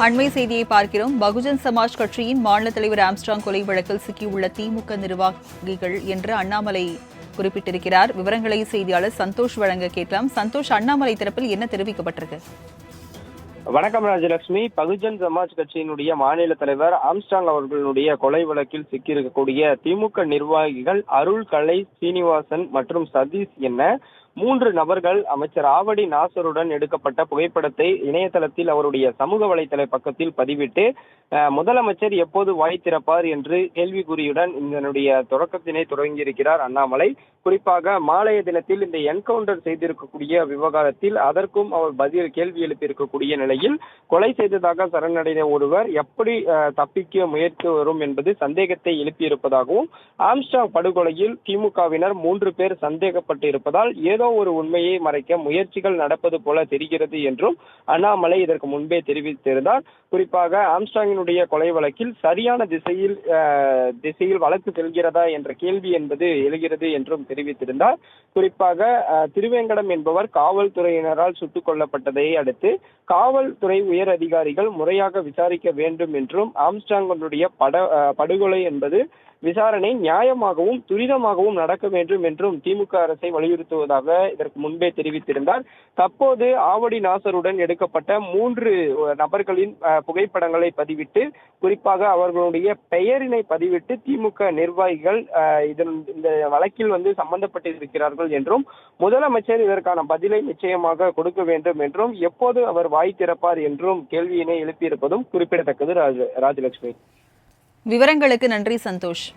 அண்மை செய்தியை பார்க்கிறோம். பகுஜன் சமாஜ் கட்சியின் மாநில தலைவர் ஆம்ஸ்டாங் கொலை வழக்கில் சிக்கியுள்ள திமுக நிர்வாகிகள் என்று அண்ணாமலை குறிப்பிட்டிருக்கிறார். விவரங்களை செய்தியாளர் சந்தோஷ் வழங்க கேட்கலாம். சந்தோஷ் அண்ணாமலை தரப்பில் என்ன தெரிவிக்கப்பட்டிருக்கு? வணக்கம் ராஜலட்சுமி. பகுஜன் சமாஜ் கட்சியினுடைய மாநில தலைவர் ஆம்ஸ்டாங் அவர்களுடைய கொலை வழக்கில் சிக்கியிருக்கக்கூடிய திமுக நிர்வாகிகள் அருள் கலை சீனிவாசன் மற்றும் சதீஷ் என்ன? மூன்று நபர்கள் அமைச்சர் ஆவடி நாசருடன் எடுக்கப்பட்ட புகைப்படத்தை இணையதளத்தில் அவருடைய சமூக வலைதள பக்கத்தில் பதிவிட்டு முதலமைச்சர் எப்போது வாய் திறப்பார் என்று கேள்விக்குறியுடன் இதனுடைய தொடக்கத்தினை தொடங்கியிருக்கிறார் அண்ணாமலை. குறிப்பாக மாலைய தினத்தில் இந்த என்கவுண்டர் செய்திருக்கக்கூடிய விவகாரத்தில் அதற்கும் அவர் பதில் கேள்வி எழுப்பியிருக்கக்கூடிய நிலையில் கொலை செய்ததாக சரணடைந்த ஒருவர் எப்படி தப்பிக்க முயற்சி வரும் என்பது சந்தேகத்தை எழுப்பியிருப்பதாகவும் ஆம்ஸ்டாங் படுகொலையில் திமுகவினர் மூன்று பேர் சந்தேகப்பட்டு இருப்பதால் ஏதோ ஒரு உண்மையை மறைக்க முயற்சிகள் நடப்பது போல தெரிகிறது என்றும் அண்ணாமலை இதற்கு முன்பே தெரிவித்திருந்தார். குறிப்பாக மகனுடைய கொலை வழக்கில் சரியான திசையில் திசையில் வழக்கு செல்கிறதா என்ற கேள்வி என்பது எழுகிறது என்றும் தெரிவித்திருந்தார். குறிப்பாக திருவேங்கடம் என்பவர் காவல்துறையினரால் சுட்டுக் கொல்லப்பட்டதை அடுத்து காவல்துறை உயர் அதிகாரிகள் முறையாக விசாரிக்க வேண்டும் என்றும் ஆம்ஸ்டாங்கனுடைய பட படுகொலை என்பது விசாரணை நியாயமாகவும் துரிதமாகவும் நடக்க வேண்டும் என்றும் திமுக அரசை வலியுறுத்துவதாக இதற்கு முன்பே தெரிவித்திருந்தார். தற்போது ஆவடி நாசருடன் எடுக்கப்பட்ட மூன்று நபர்களின் புகைப்படங்களை பதிவிட்டு குறிப்பாக அவர்களுடைய பெயரினை பதிவிட்டு திமுக நிர்வாகிகள் இதன் இந்த வழக்கில் வந்து சம்பந்தப்பட்டிருக்கிறார்கள் என்றும் முதலமைச்சர் இதற்கான பதிலை நிச்சயமாக கொடுக்க வேண்டும் என்றும் எப்போது அவர் வாய் திறப்பார் என்றும் கேள்வியினை எழுப்பியிருப்பதும் குறிப்பிடத்தக்கது ராஜ ராஜலட்சுமி. விவரங்களுக்கு நன்றி சந்தோஷ்.